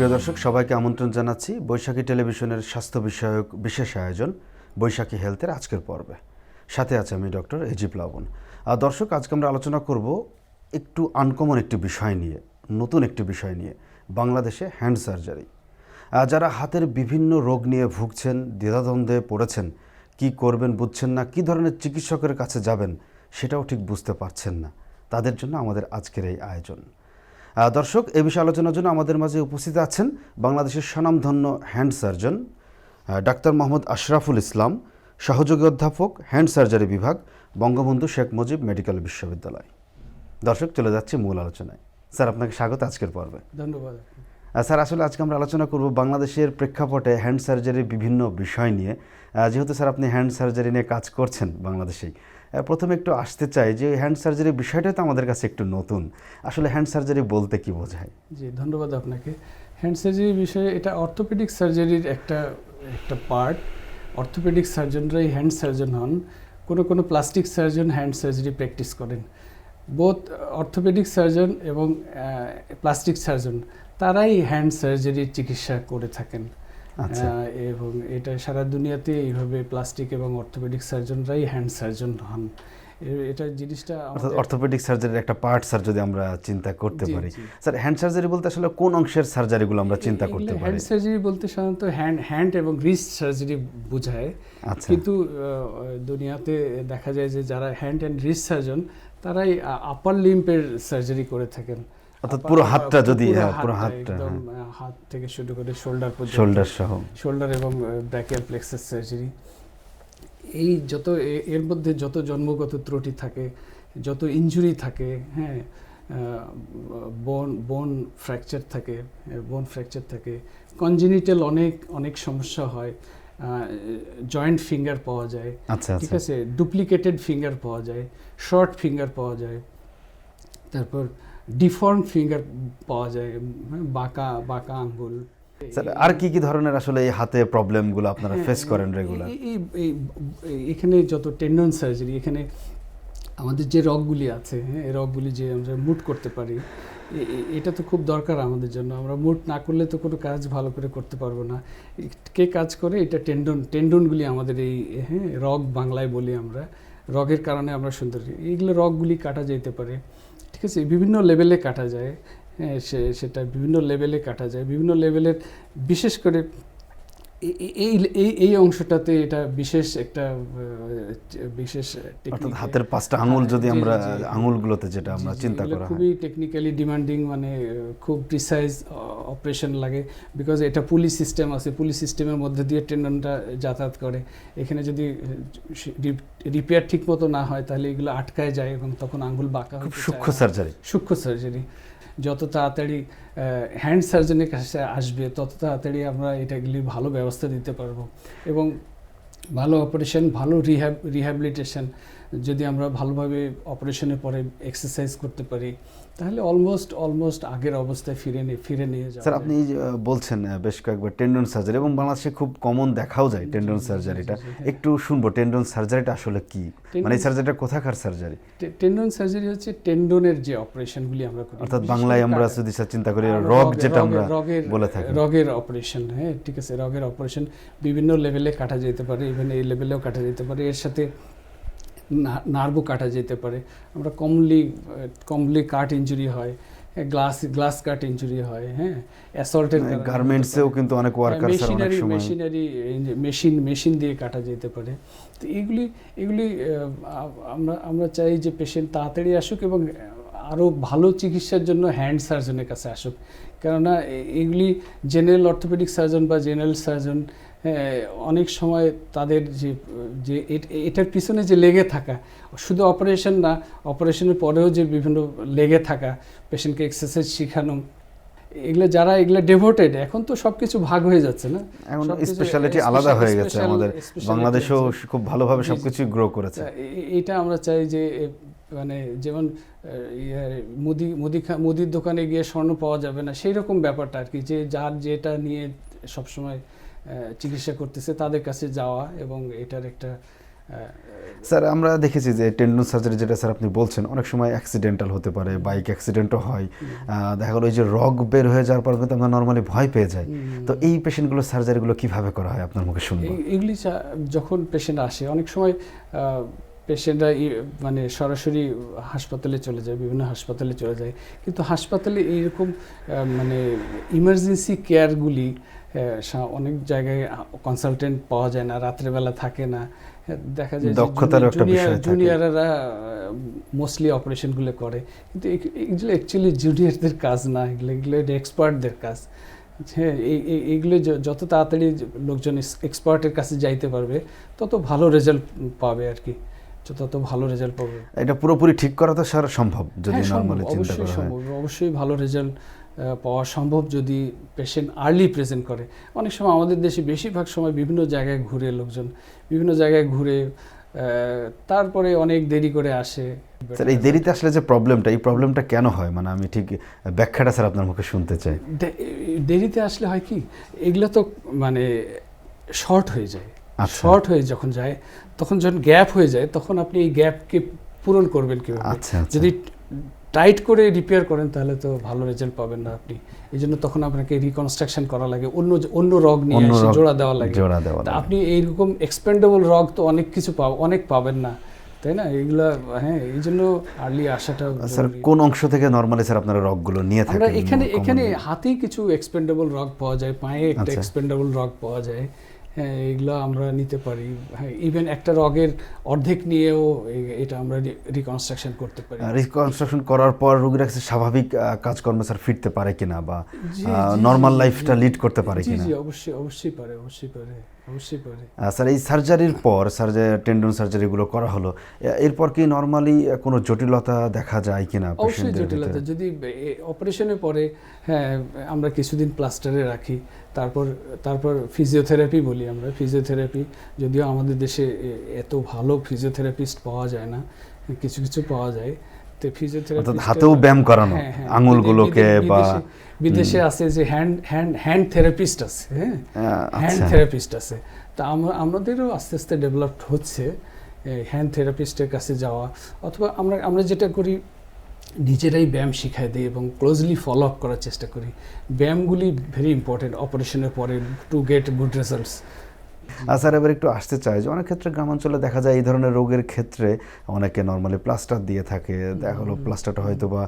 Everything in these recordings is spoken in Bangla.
প্রিয় দর্শক, সবাইকে আমন্ত্রণ জানাচ্ছি বৈশাখী টেলিভিশনের স্বাস্থ্য বিষয়ক বিশেষ আয়োজন, বৈশাখী হেলথের আজকের পর্বে। সাথে আছে আমি ডক্টর এজি প্লাবন আর দর্শক, আজকে আমরা আলোচনা করব একটু আনকমন একটি বিষয় নিয়ে, নতুন একটি বিষয় নিয়ে, বাংলাদেশে হ্যান্ড সার্জারি। যারা হাতের বিভিন্ন রোগ নিয়ে ভুগছেন, দ্বিধাদ্বন্দ্বে পড়েছেন, কি করবেন, বুঝছেন না, কি ধরনের চিকিৎসকের কাছে যাবেন, সেটাও ঠিক বুঝতে পারছেন না, তাদের জন্য আমাদের আজকের এই আয়োজন। দর্শক এ বিষয়ে আলোচনার জন্য আমাদের মাঝে উপস্থিত আছেন বাংলাদেশের স্বনামধন্য hand surgeon doctor Mohammad Ashraful Islam সহযোগী অধ্যাপক হ্যান্ড সার্জারি বিভাগ বঙ্গবন্ধু শেখ মুজিব মেডিকেল বিশ্ববিদ্যালয়। দর্শক চলে যাচ্ছে মূল আলোচনায়। স্যার আপনাকে স্বাগত আজকের পর্বে। ধন্যবাদ। স্যার আসলে আজকে আমরা আলোচনা করব বাংলাদেশের প্রেক্ষাপটে হ্যান্ড সার্জারির বিভিন্ন বিষয় নিয়ে। যেহেতু স্যার আপনি হ্যান্ড সার্জারি নিয়ে কাজ করছেন বাংলাদেশেই প্রথমে একটু আসতে চাই যে হ্যান্ড সার্জারির বিষয়টা তো আমাদের কাছে একটু নতুন। আসলে হ্যান্ড সার্জারি বলতে কি বোঝায়? জি, ধন্যবাদ আপনাকে। হ্যান্ড সার্জারি বিষয়ে এটা অর্থোপেডিক সার্জারির একটা একটা পার্ট অর্থোপেডিক সার্জনরাই হ্যান্ড সার্জন হন। কোনো কোনো plastic surgeon hand surgery practice করেন। বোথ অর্থোপেডিক সার্জন এবং প্লাস্টিক সার্জন, তারাই হ্যান্ড সার্জারির চিকিৎসা করে থাকেন। এবং এটা সারা দুনিয়াতে এইভাবে প্লাস্টিক এবং অর্থোপেডিক সার্জনরাই হ্যান্ড সার্জন হন। এটা জিনিসটা অর্থাৎ অর্থোপেডিক সার্জারির একটা পার্ট স্যার যদি আমরা চিন্তা করতে পারি। স্যার হ্যান্ড সার্জারি বলতে আসলে কোন অংশের সার্জারিগুলো আমরা চিন্তা করতে পারি? হ্যান্ড সার্জারি বলতে সাধারণত হ্যান্ড হ্যান্ড এবং রিস্ট সার্জারি বোঝায়। আচ্ছা। কিন্তু দুনিয়াতে দেখা যায় যে যারা হ্যান্ড অ্যান্ড রিস্ট সার্জন তারাই আপার লিম্পের সার্জারি করে থাকেন। অর্থাৎ পুরো হাতটা যদি পুরো হ্যাঁ পুরো হাতটা একদম হাত থেকে শুরু করে শোল্ডার পর্যন্ত শোল্ডার সহ। শোল্ডার এবং ব্র্যাকিয়াল প্লেক্সাস সার্জারি এই যত এর মধ্যে যত জন্মগত ত্রুটি থাকে যত ইনজুরি থাকে হ্যাঁ বোন বোন ফ্র্যাকচার থাকে বোন ফ্র্যাকচার থাকে কনজেনিটাল অনেক অনেক সমস্যা হয় জয়েন্ট ফিঙ্গার পাওয়া যায় আচ্ছা ঠিক আচ্ছা আছে? ডুপ্লিকেটেড ফিঙ্গার পাওয়া যায় শর্ট ফিঙ্গার পাওয়া যায় তারপর ডিফর্ম ফিঙ্গার পাওয়া যায় হ্যাঁ, বাঁকা বাঁকা আঙ্গুল। স্যার আর কি কি ধরনের আসলে এই হাতে প্রবলেমগুলো আপনারা হ্যাঁ, ফেস করেন এই- রেগুলার এই- এখানে যত টেন্ডন সার্জারি এখানে আমাদের যে রগগুলি আছে হ্যাঁ এই রগগুলি যে আমরা মুট করতে পারি এটা তো খুব দরকার আমাদের জন্য। আমরা মুট না করলে তো কোনো কাজ ভালো করে করতে পারব না। কে কাজ করে? এটা টেন্ডন টেন্ডনগুলি আমাদের এই হ্যাঁ রগ বাংলায় বলি আমরা। রগের কারণে আমরা সুন্দর। এইগুলো রগগুলি কাটা যেতে পারে। ঠিক আছে, বিভিন্ন লেভেলে কাটা যায় হ্যাঁ সে, সেটা বিভিন্ন লেভেলে কাটা যায়, বিভিন্ন লেভেলের বিশেষ করে এই এই এই অংশটাতে এটা বিশেষ একটা বিশেষ অর্থাৎ হাতের পাঁচটা আঙুল হ্যাঁ, যদি আমরা আঙুলগুলোতে যেটা আমরা চিন্তা করা খুবই টেকনিক্যালি ডিমান্ডিং মানে খুব প্রিসাইজ অপারেশন লাগে। বিকজ এটা পুলি সিস্টেম আছে পুলি সিস্টেমের মধ্যে দিয়ে টেন্ডনটা যাতায়াত করে। এখানে যদি রিপেয়ার ঠিক মতো না হয় তাহলে এগুলো আটকায় যায় এবং তখন আঙ্গুল বাঁকা খুব সূক্ষ্ম সার্জারি সূক্ষ্ম সার্জারি যত তাড়াতাড়ি হ্যান্ড সার্জনের কাছে আসবে, তত তাড়াতাড়ি আমরা এটাগুলি ভালো ব্যবস্থা দিতে পারব। এবং ভালো অপারেশন ভালো রিহ্যাব রিহ্যাবিলিটেশন যদি আমরা ভালোভাবে অপারেশনের পরে এক্সারসাইজ করতে পারি তাহলে অলমোস্ট অলমোস্ট আগের অবস্থায় ফিরে নিয়ে ফিরে নিয়ে যাওয়া স্যার আপনি বলছেন বেশ কয়েকবার টেন্ডন সার্জারি এবং বাংলাদেশে খুব কমন দেখাও যায় টেন্ডন সার্জারিটা। একটু শুনব টেন্ডন সার্জারিটা আসলে কি? মানে এই সার্জারিটা কোথাকার সার্জারি টেন্ডন সার্জারি হচ্ছে টেন্ডনের যে অপারেশনগুলি আমরা করি। অর্থাৎ বাংলায় আমরা যদি চিন্তা করি রগ যেটা আমরা বলে থাকি। রগের অপারেশন হ্যাঁ ঠিক আছে রগের অপারেশন বিভিন্ন লেভেলে কাটা যেতে পারে ইভেন এই লেভেলেও কাটা যেতে পারে। এর সাথে নার্ভও কাটা যেতে পারে। আমরা কমলি কমলি কাট ইঞ্জুরি হয় গ্লাস গ্লাস কাট ইঞ্জুরি হয় হ্যাঁ? অ্যাসল্টের গার্মেন্টসেও কিন্তু অনেক worker machinery machinery machine machine দিয়ে কাটা যেতে পারে। তো এগুলি এগুলি আমরা আমরা চাই যে পেশেন্ট তাড়াতাড়ি আসুক এবং আরও ভালো চিকিৎসার জন্য হ্যান্ড সার্জনের কাছে আসুক। কেননা এগুলি জেনারেল অর্থোপেডিক সার্জন বা জেনারেল সার্জন অনেক সময় তাদের যে যে এটার পিছনে যে লেগে থাকা শুধু অপারেশন না অপারেশনের পরেও যে বিভিন্ন লেগে থাকা পেশেন্টকে এক্সারসাইজ শেখানো এগুলো যারা এগুলো ডেভোটেড এখন তো সবকিছু ভাগ হয়ে যাচ্ছে না? এখন স্পেশালিটি আলাদা হয়ে গেছে আমাদের বাংলাদেশেও খুব ভালোভাবে জি। সবকিছু গ্রো করেছে। এটা আমরা চাই যে মানে যেমন ইয়ে, মুদি মুদি মুদির দোকানে গিয়ে স্বর্ণ পাওয়া যাবে না সেই রকম ব্যাপারটা আর কি যে যার যেটা নিয়ে সবসময় চিকিৎসা করতেছে তাদের কাছে যাওয়া এবং এটার একটা স্যার আমরা দেখেছি যে টেন্ডন সার্জারি যেটা স্যার আপনি বলছেন অনেক সময় অ্যাক্সিডেন্টাল হতে পারে বাইক অ্যাক্সিডেন্টও হয়। দেখা গেলো এই যে রগ বের হয়ে যাওয়ার পর কিন্তু আমরা নর্মালি ভয় পেয়ে যাই। তো এই পেশেন্টগুলো সার্জারিগুলো কীভাবে করা হয় আপনার মুখে শুনব? এগুলি যখন পেশেন্ট আসে অনেক সময় পেশেন্টরা মানে সরাসরি হাসপাতালে চলে যায় বিভিন্ন হাসপাতালে চলে যায়। কিন্তু হাসপাতালে এইরকম মানে ইমার্জেন্সি কেয়ারগুলি অনেক জায়গায় কনসালটেন্ট পাওয়া যায় না রাত্রেবেলা থাকে না। হ্যাঁ, দেখা যায় দক্ষতারও একটা বিষয় থাকে। জুনিয়ররা মোস্টলি অপারেশনগুলো করে। কিন্তু এগুলো অ্যাকচুয়ালি জুনিয়রদের কাজ না এগুলো এগুলো এক্সপার্টদের কাজ। হ্যাঁ এই- এই- এইগুলো যত তাড়াতাড়ি লোকজন এক্সপার্টের কাছে যাইতে পারবে তত ভালো রেজাল্ট পাবে আর কি। তত ভালো রেজাল্ট পাবে। এটা পুরোপুরি ঠিক করা তো স্যার সম্ভব যদি হ্যাঁ, নর্মালি চিন্তা অবশ্যই করা হয়। অবশ্যই ভালো রেজাল্ট পাওয়া সম্ভব যদি পেশেন্ট আর্লি প্রেজেন্ট করে। অনেক সময় আমাদের দেশে বেশিরভাগ সময় বিভিন্ন জায়গায় ঘুরে লোকজন বিভিন্ন জায়গায় ঘুরে তারপরে অনেক দেরি করে আসে। স্যার এই দেরিতে আসলে যে প্রবলেমটা এই প্রবলেমটা কেন হয়? মানে আমি ঠিক ব্যাখ্যাটা স্যার আপনার মুখে শুনতে চাই। দেরিতে আসলে হয় কি? এগুলো তো মানে শর্ট হয়ে যায়। আচ্ছা। শর্ট হয়ে যখন যায় তখন যখন গ্যাপ হয়ে যায় তখন আপনি এই গ্যাপকে পূরণ করবেন কীভাবে? আচ্ছা আচ্ছা। যদি টাইট করে রিপেয়ার করেন তাহলে তো ভালো রেজাল্ট পাবেন না আপনি। এই জন্য তখন আপনাকে রিকনস্ট্রাকশন করা লাগে অন্য অন্য রগ নিয়ে এসে জোড়া দেওয়া লাগে। জোড়া দেওয়া আপনি এইরকম এক্সপেন্ডেবল রগ তো অনেক কিছু পাব অনেক পাবেন না তাই না? এগুলা হ্যাঁ এই জন্য আর্লি আসাটা স্যার কোন অংশ থেকে নর্মালি স্যার আপনারা রগগুলো নিয়ে থাকেন? এখানে এখানে হাতেই কিছু এক্সপেন্ডেবল রগ পাওয়া যায় পায়ে একটা আচ্ছা। এক্সপেন্ডেবল রগ পাওয়া যায়। এগুলো আমরা নিতে পারি। হ্যাঁ ইভেন একটা রগের অর্ধেক নিয়েও এটা আমরা রিকনস্ট্রাকশন করতে পারি। রিকনস্ট্রাকশন করার পর রোগীরা স্বাভাবিক কাজকর্ম স্যার ফিরতে পারে কিনা বা নর্মাল লাইফটা লিড করতে পারে কিনা? জি অবশ্যই অবশ্যই পারে অবশ্যই পারে। অবশ্যই পারে আহ, স্যার এই সার্জারির পর সার্জারি টেন্ডন সার্জারিগুলো করা হলো এরপর কি নর্মালি কোনো জটিলতা দেখা যায় কিনা অবশ্যই জটিলতা। যদি অপারেশনের পরে হ্যাঁ আমরা কিছুদিন প্লাস্টারে রাখি তারপর তারপর ফিজিওথেরাপি বলি আমরা। ফিজিওথেরাপি যদিও আমাদের দেশে এত ভালো ফিজিওথেরাপিস্ট পাওয়া যায় না কিছু কিছু পাওয়া যায়। তো ফিজিওথেরাপি হাতেও ব্যায়াম করানো আঙুলগুলোকে বা বিদেশে আছে যে হ্যান্ড হ্যান্ড হ্যান্ড থেরাপিস্ট আছে হ্যাঁ? হ্যান্ড আচ্ছা। থেরাপিস্ট আছে। তা আমরা আমাদেরও আস্তে আস্তে ডেভেলপড হচ্ছে হ্যান্ড থেরাপিস্টের কাছে যাওয়া। অথবা আমরা আমরা যেটা করি নিজেরাই ব্যায়াম শিখাই দিই এবং ক্লোজলি ফলো আপ করার চেষ্টা করি। ব্যায়ামগুলি ভেরি ইম্পর্টেন্ট অপারেশনের পরে to get good results sir এবার একটু আসতে চাই যে অনেক ক্ষেত্রে গ্রামাঞ্চলে দেখা যায় এই ধরনের রোগের ক্ষেত্রে অনেকে নর্মালি প্লাস্টার দিয়ে থাকে। দেখা হলো প্লাস্টারটা হয়তো বা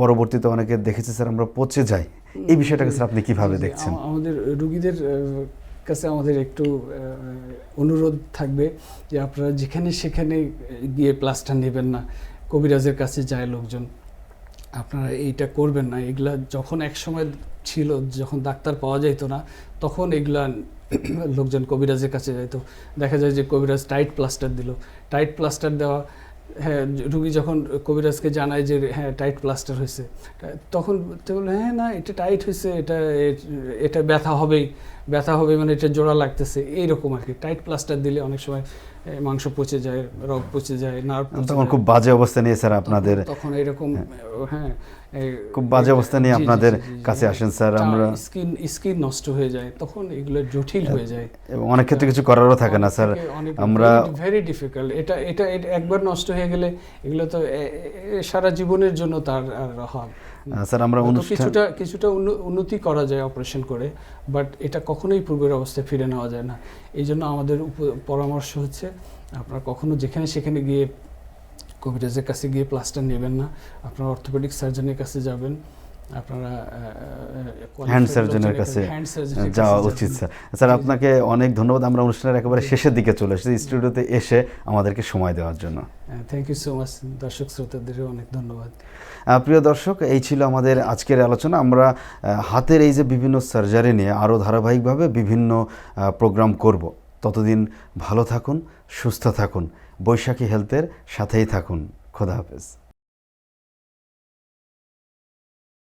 পরবর্তীতে অনেকে দেখেছি স্যার আমরা পচে যাই। এই বিষয়টাকে স্যার আপনি কীভাবে দেখছেন? আমাদের রুগীদের কাছে আমাদের একটু অনুরোধ থাকবে যে আপনারা যেখানে সেখানে গিয়ে প্লাস্টার নেবেন না। কবিরাজের কাছে যায় লোকজন। আপনারা এইটা করবেন না। এগুলা যখন এক সময় ছিল যখন ডাক্তার পাওয়া যেত না তখন এগুলা লোকজন কবিরাজের কাছে যাইতো দেখা যায় যে কবিরাজ টাইট প্লাস্টার দিল। টাইট প্লাস্টার দেওয়া হ্যাঁ রুগী যখন কবিরাজকে জানায় যে হ্যাঁ টাইট প্লাস্টার হয়েছে তখন তো বলল হ্যাঁ না, এটা টাইট হয়েছে, এটা এটা ব্যথা হবেই, ব্যথা হবে মানে এটা জোড়া লাগতেছে, এইরকম আর কি। টাইট প্লাস্টার দিলে অনেক সময় মাংস পচে যায় রগ পচে যায় নার্ভ তখন খুব বাজে অবস্থা নিয়ে স্যার আপনাদের। তখন এরকম হ্যাঁ। খুব বাজে অবস্থা নিয়ে আপনাদের। কাছে আসেন স্যার আমরা স্কিন স্কিন নষ্ট হয়ে যায় তখন এগুলো জটিল হয়ে যায়। এবং অনেক ক্ষেত্রে কিছু করারও থাকে না স্যার। আমরা ভেরি ডিফিকাল্ট এটা এটা একবার নষ্ট হয়ে গেলে এগুলো তো সারা জীবনের জন্য তার আর হয় আহ, স্যার আমরা কিছুটা কিছুটা উন্নতি করা যায় অপারেশন করে বাট এটা কখনোই পূর্বের অবস্থায় ফিরে নেওয়া যায় না। এই জন্য আমাদের পরামর্শ হচ্ছে আপনারা কখনো যেখানে সেখানে গিয়ে কবিরাজের কাছে গিয়ে প্লাস্টার নেবেন না। আপনারা অর্থোপেডিক সার্জনের কাছে যাবেন। আপনারা হ্যান্ড সার্জনের কাছে যাওয়া উচিত স্যার স্যার আপনাকে অনেক ধন্যবাদ। আমরা অনুষ্ঠানের একেবারে শেষের দিকে চলে এসেছি। স্টুডিওতে এসে আমাদেরকে সময় দেওয়ার জন্য। থ্যাংক ইউ সো মাচ দর্শক শ্রোতাদেরও অনেক ধন্যবাদ। প্রিয় দর্শক এই ছিল আমাদের আজকের আলোচনা। আমরা হাতের এই যে বিভিন্ন সার্জারি নিয়ে আরও ধারাবাহিকভাবে বিভিন্ন প্রোগ্রাম করব। ততদিন ভালো থাকুন সুস্থ থাকুন। বৈশাখী হেলথের সাথেই থাকুন। খোদা হাফেজ।